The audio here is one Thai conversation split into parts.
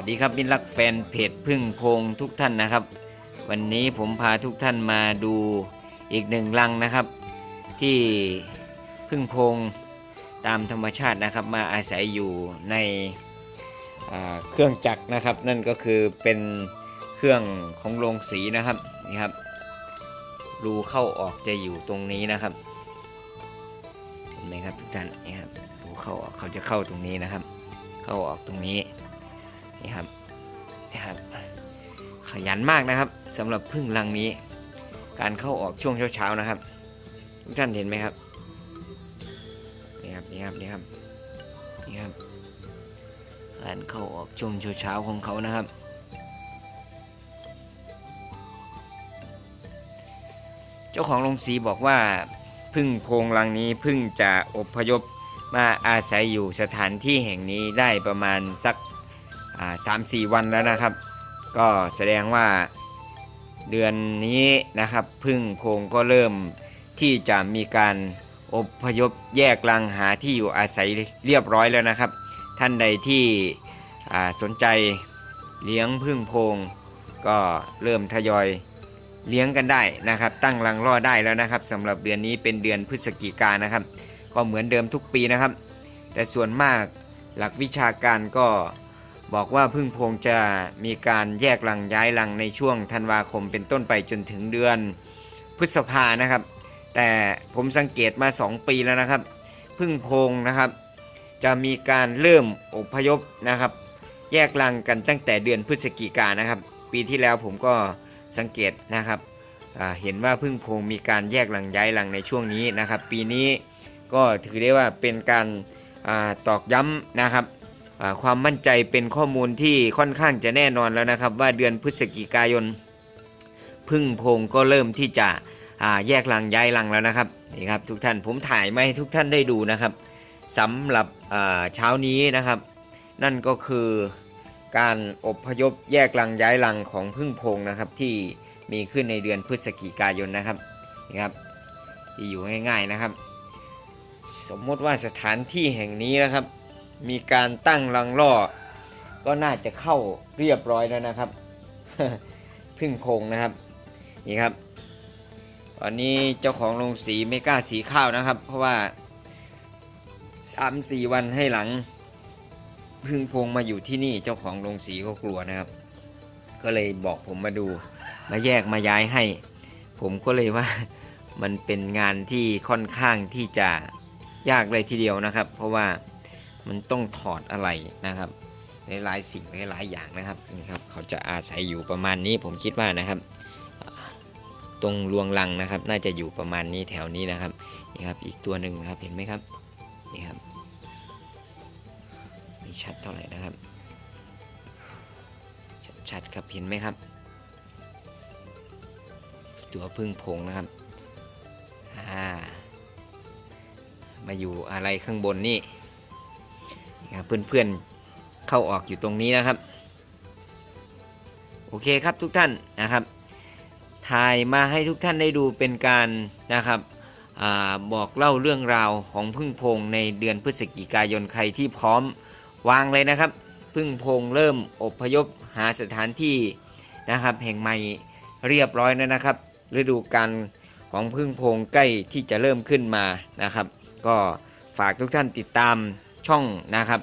วัสดีครับมิตรรักแฟนเพจพึ่งพงทุกท่านนะครับ วันนี้ผมพาทุกท่านมาดูอีกหนึ่งรังนะครับ ที่พึ่งพงตามธรรมชาตินะครับ มาอาศัยอยู่ในเครื่องจักรนะครับ นั่นก็คือเป็นเครื่องของโรงสีนะครับนี่ครับรูเข้าออกจะอยู่ตรงนี้นะครับเห็นไหมครับทุกท่านนี่ครับรูเข้าออกเขาจะเข้าตรงนี้นะครับ เข้าออกตรงนี้ ครับนี่ครับ ขยันมากนะครับสำหรับพึ่งรังนี้ การเข้าออกช่วงเช้าๆนะครับ ทุกท่านเห็นไหมครับนี่ครับนี่ครับนี่ครับนี่ครับการเข้าออกช่วงเช้าๆของเขานะครับเจ้าของโรงสีบอกว่าพึ่งโพงรังนี้พึ่งจะอบพยพมาอาศัยอยู่สถานที่แห่งนี้ได้ประมาณสัก สามสี่วันแล้วนะครับ ก็แสดงว่าเดือนนี้นะครับพึ่งโพงก็เริ่มที่จะมีการอบพยพแยกรังหาที่อยู่อาศัยเรียบร้อยแล้วนะครับ ท่านใดที่สนใจเลี้ยงพึ่งโพง ก็เริ่มทยอยเลี้ยงกันได้นะครับ ตั้งรังล่อได้แล้วนะครับสำหรับเดือนนี้เป็นเดือนพฤศจิกานะครับ ก็เหมือนเดิมทุกปีนะครับ แต่ส่วนมากหลักวิชาการก็ บอกว่าพึ่งโพงจะมีการแยกรังย้ายรังในช่วงธันวาคมเป็นต้นไปจนถึงเดือนพฤษภานะครับ แต่ผมสังเกตมา 2 ปีแล้วนะครับ พึ่งพงนะครับ จะมีการเริ่มอพยพนะครับ แยกรังกันตั้งแต่เดือนพฤศจิกายนนะครับ ปีที่แล้วผมก็สังเกตนะครับเห็นว่าพึ่งพงมีการแยกรังย้ายรังในช่วงนี้นะครับ ปีนี้ก็ถือได้ว่าเป็นการอาตอกย้ำนะครับ ความมั่นใจเป็นข้อมูลที่ค่อนข้างจะแน่นอนแล้วนะครับ ว่าเดือนพฤศจิกายนพึ่งพงก็เริ่มที่จะแยกรังย้ายรังแล้วนะครับนี่ครับทุกท่านผมถ่ายมาให้ทุกท่านได้ดูนะครับสำหรับเช้านี้นะครับ นั่นก็คือการอบพยพแยกรังย้ายรังของพึ่งพงนะครับที่มีขึ้นในเดือนพฤศจิกายนนะครับนี่ครับที่อยู่ง่ายๆนะครับ สมมติว่าสถานที่แห่งนี้นะครับ มีการตั้งรังล่อ ก็น่าจะเข้าเรียบร้อยแล้วนะครับ พึ่งโพงนะครับ นี่ครับ ตอนนี้เจ้าของโรงสีไม่กล้าสีข้าวนะครับ เพราะว่าสามสี่วันให้หลัง พึ่งโพงมาอยู่ที่นี่เจ้าของโรงสีก็กลัวนะครับ ก็เลยบอกผมมาดู มาแยกมาย้ายให้ ผมก็เลยว่ามันเป็นงานที่ค่อนข้างที่จะยากเลยทีเดียวนะครับ เพราะว่า มันต้องถอดอะไรนะครับหลายๆสิ่งหลายๆอย่างนะครับนี่ครับเขาจะอาศัยอยู่ประมาณนี้ผมคิดว่านะครับ ตรงรวงรังนะครับ น่าจะอยู่ประมาณนี้แถวนี้นะครับนี่ครับอีกตัวหนึ่งนะครับเห็นไหมครับนี่ครับไม่ชัดเท่าไหร่นะครับ ชัดๆครับเห็นไหมครับ ตัวพึ่งพงนะครับอ่ามาอยู่อะไรข้างบนนี่ เพื่อนๆเข้าออกอยู่ตรงนี้นะครับ โอเคครับทุกท่านนะครับ ถ่ายมาให้ทุกท่านได้ดูเป็นการนะครับอบอกเล่าเรื่องราวของพึ่งพงในเดือนพฤศจิกายนใครที่พร้อมวางเลยนะครับ พึ่งพงเริ่มอพยพหาสถานที่นะครับ แห่งใหม่เรียบร้อยแล้วนะครับ ฤดูกาลของพึ่งพงใกล้ที่จะเริ่มขึ้นมานะครับ ก็ฝากทุกท่านติดตาม ช่องนะครับ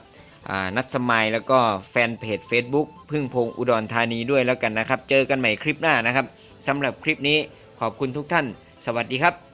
นัดสมัยแล้วก็แฟนเพจ Facebook พึ่งพงอุดรธานีด้วยแล้วกันนะครับ เจอกันใหม่คลิปหน้านะครับสำหรับคลิปนี้ขอบคุณทุกท่าน สวัสดีครับ